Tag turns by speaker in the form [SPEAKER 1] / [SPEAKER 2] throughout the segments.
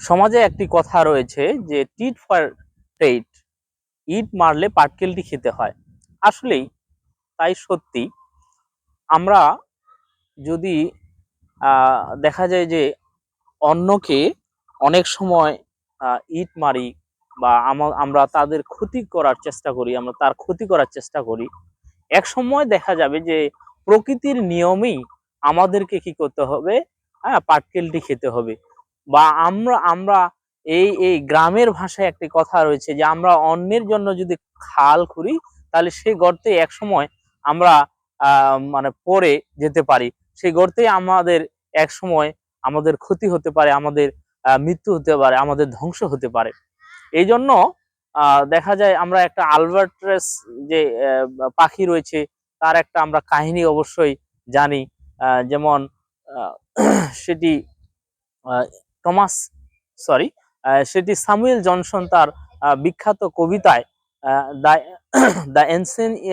[SPEAKER 1] সমাজে একটি কথা রয়েছে যে, টিট ফর টেট ইট মারলে পাটকেলটি খেতে হয়। আসলেই তাই সত্যি। আমরা যদি দেখা যায় যে, অন্যকে অনেক সময় ইট মারি বা আমরা তাদের ক্ষতি করার চেষ্টা করি, আমরা তার ক্ষতি করার চেষ্টা করি, এক সময় দেখা যাবে যে, প্রকৃতির নিয়মেই আমাদেরকে কি করতে হবে? হ্যাঁ পাটকেলটি খেতে হবে। বা আমরা আমরা এই এই গ্রামের ভাষায় একটি কথা রয়েছে যে আমরা অন্যের জন্য যদি খাল খুঁড়ি, তাহলে সেই গর্তে এক সময় আমরা মানে পরে যেতে পারি। সেই গর্তে আমাদের এক সময় আমাদের ক্ষতি হতে পারে, আমাদের মৃত্যু হতে পারে, আমাদের ধ্বংস হতে পারে। এই জন্য দেখা যায় আমরা একটা আলবার্ট্রেস যে পাখি রয়েছে, তার একটা আমরা কাহিনী অবশ্যই জানি। যেমন সেটি টমাস সরি সেটি সামুয়েল জনসন তার বিখ্যাত কবিতায় দ্য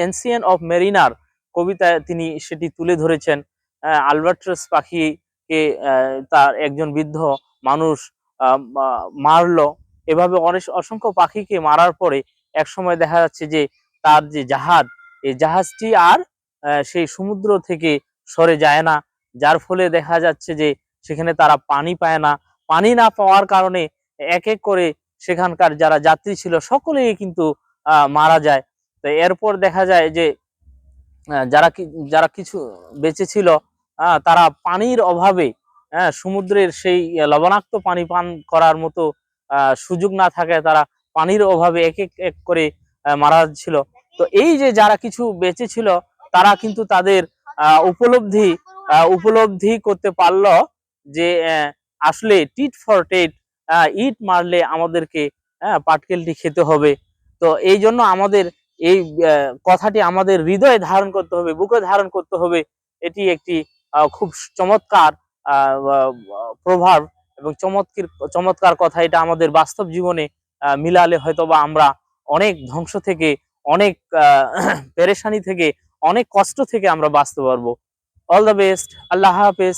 [SPEAKER 1] এনসিয়েন অফ মেরিনার কবিতায় তিনি সেটি তুলে ধরেছেন। আলবার্ট্রাস পাখিকে তার একজন বৃদ্ধ মানুষ মারলো। এভাবে অনেক অসংখ্য পাখিকে মারার পরে এক সময় দেখা যাচ্ছে যে তার যে জাহাজ, এই জাহাজটি আর সেই সমুদ্র থেকে সরে যায় না। যার ফলে দেখা যাচ্ছে যে সেখানে তারা পানি পায় না। পানি না পাওয়ার কারণে এক এক করে সেখানকার যারা যাত্রী ছিল সকলেই কিন্তু মারা যায়। তো এরপর দেখা যায় যে যারা যারা কিছু বেঁচে ছিল তারা পানির অভাবে সমুদ্রের সেই লবণাক্ত পানি পান করার মতো সুযোগ না থাকায় তারা পানির অভাবে এক এক এক করে মারা ছিল। তো এই যে যারা কিছু বেঁচে ছিল, তারা কিন্তু তাদের উপলব্ধি উপলব্ধি করতে পারল যে আসলে টিট ফর টেট ইট মারলে আমাদেরকে পাটকেলটি খেতে হবে। তো এই জন্য আমাদের এই কথাটি আমাদের হৃদয়ে ধারণ করতে হবে, বুকে ধারণ করতে হবে। এটি একটি খুব চমৎকার প্রভাব এবং চমৎকার চমৎকার কথা। এটা আমাদের বাস্তব জীবনে মিলালে হয়তোবা আমরা অনেক ধ্বংস থেকে, অনেক পেরেশানি থেকে, অনেক কষ্ট থেকে আমরা বাঁচতে পারব। অল দ্য বেস্ট, আল্লাহ হাফেজ।